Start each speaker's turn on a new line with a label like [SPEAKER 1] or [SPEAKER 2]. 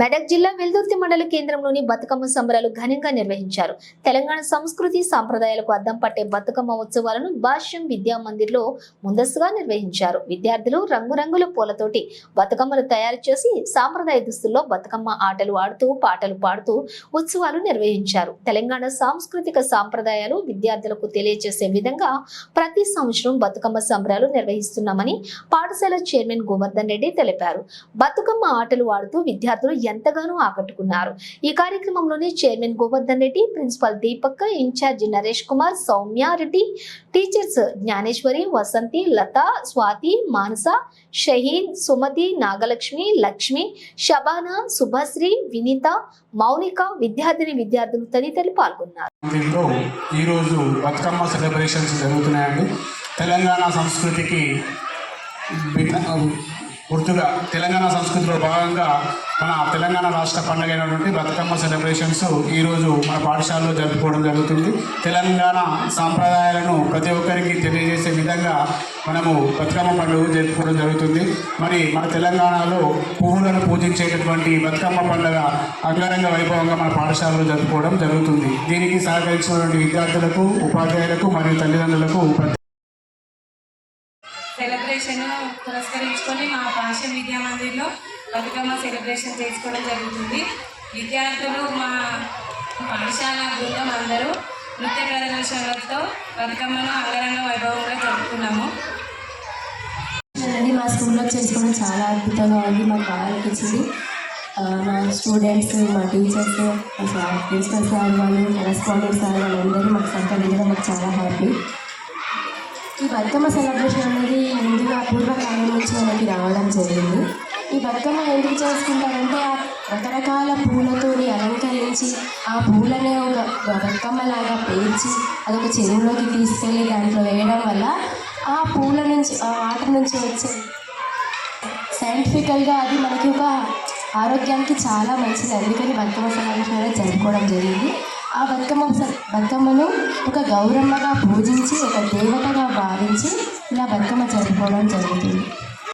[SPEAKER 1] మెదక్ జిల్లా వెల్దుర్తి మండల కేంద్రంలోని బతుకమ్మ సంబరాలు ఘనంగా నిర్వహించారు. తెలంగాణ సంస్కృతి సాంప్రదాయాలకు అద్దం పట్టే బతుకమ్మ ఉత్సవాలను భాష్యం విద్యా మందిర్లో ముందస్తుగా నిర్వహించారు. విద్యార్థులు రంగురంగుల పూలతోటి బతుకమ్మలు తయారు చేసి సాంప్రదాయ దుస్తుల్లో బతుకమ్మ ఆటలు ఆడుతూ పాటలు పాడుతూ ఉత్సవాలు నిర్వహించారు. తెలంగాణ సాంస్కృతిక సాంప్రదాయాలు విద్యార్థులకు తెలియజేసే విధంగా ప్రతి సంవత్సరం బతుకమ్మ సంబరాలు నిర్వహిస్తున్నామని పాఠశాల చైర్మన్ గోవర్ధన్ రెడ్డి తెలిపారు. బతుకమ్మ ఆటలు ఆడుతూ విద్యార్థులు ఎంతగానో ఆకట్టుకున్నారు. ఈ కార్యక్రమంలోని chairman Govardhan Reddy principal Deepak incharge Naresh Kumar Soumya Reddy teachers Jnaneshwari Vasanthi Latha Swathi Manasa Shaheen Sumathi Nagalakshmi Lakshmi Shabana Shubhashri Vineetha Mounika విద్యార్థిని విద్యార్థులు తదితరులు పాల్గొన్నారు.
[SPEAKER 2] దీంట్లో ఈరోజు బతుకమ్మ సెలబ్రేషన్స్ జరుగుతున్నాయండి. తెలంగాణ సంస్కృతికి గుర్తుగా తెలంగాణ సంస్కృతిలో భాగంగా మన తెలంగాణ రాష్ట్ర పండుగ అయినటువంటి బతుకమ్మ సెలబ్రేషన్స్ ఈరోజు మన పాఠశాలలో జరుపుకోవడం జరుగుతుంది. తెలంగాణ సాంప్రదాయాలను ప్రతి ఒక్కరికి తెలియజేసే విధంగా మనము బతుకమ్మ పండుగ జరుపుకోవడం జరుగుతుంది. మరి మన తెలంగాణలో పువ్వులను పూజించేటటువంటి బతుకమ్మ పండుగ అంగరంగ వైభవంగా మన పాఠశాలలో జరుపుకోవడం జరుగుతుంది. దీనికి సహకరించినటువంటి విద్యార్థులకు ఉపాధ్యాయులకు మరియు తల్లిదండ్రులకు
[SPEAKER 3] సెలబ్రేషన్ పురస్కరించుకొని మా భాష విద్యా మందిర్లో బతుకమ్మ సెలబ్రేషన్ చేసుకోవడం జరుగుతుంది. విద్యార్థులు మా పాఠశాల బృందం అందరూ నృత్య ప్రదర్శనలతో బతుకమ్మను అంగరంగ వైభవంగా జరుపుకున్నాము.
[SPEAKER 4] మా స్కూల్లో చేసుకోవడం చాలా అద్భుతంగా ఉంది మాకు బాగా అనిపించింది. మా స్టూడెంట్స్ మా టీచర్స్ మా సార్ ప్రిన్సిపల్ సార్ వాళ్ళు కరెస్పాండెంట్ సార్ వాళ్ళందరూ మాకు సహకరించడం మాకు చాలా హ్యాపీ. బతుకమ్మ సెలబ్రేషన్ అనేది ముందుగా పూర్వకాలం నుంచి మనకి రావడం జరిగింది. ఈ బతుకమ్మ ఎందుకు చేసుకుంటారంటే ఆ రకరకాల పూలతోని అలంకరించి ఆ పూలనే ఒక బతుకమ్మలాగా పేర్చి అదొక చెరువులోకి తీసుకెళ్ళి దాంట్లో వేయడం వల్ల ఆ పూల నుంచి ఆ వాటర్ నుంచి వచ్చే సైంటిఫికల్గా అది మనకి ఒక ఆరోగ్యానికి చాలా మంచిది. అందుకని బతుకమ్మ సెలబ్రేషన్ అనేది జరుపుకోవడం జరిగింది. ఆ బతుకమ్మ స- బతుకమ్మను ఒక గౌరమ్మగా పూజించి ఒక దేవతగా భావించి ఇలా బతుకమ్మ జరుపుకోవడం జరుగుతుంది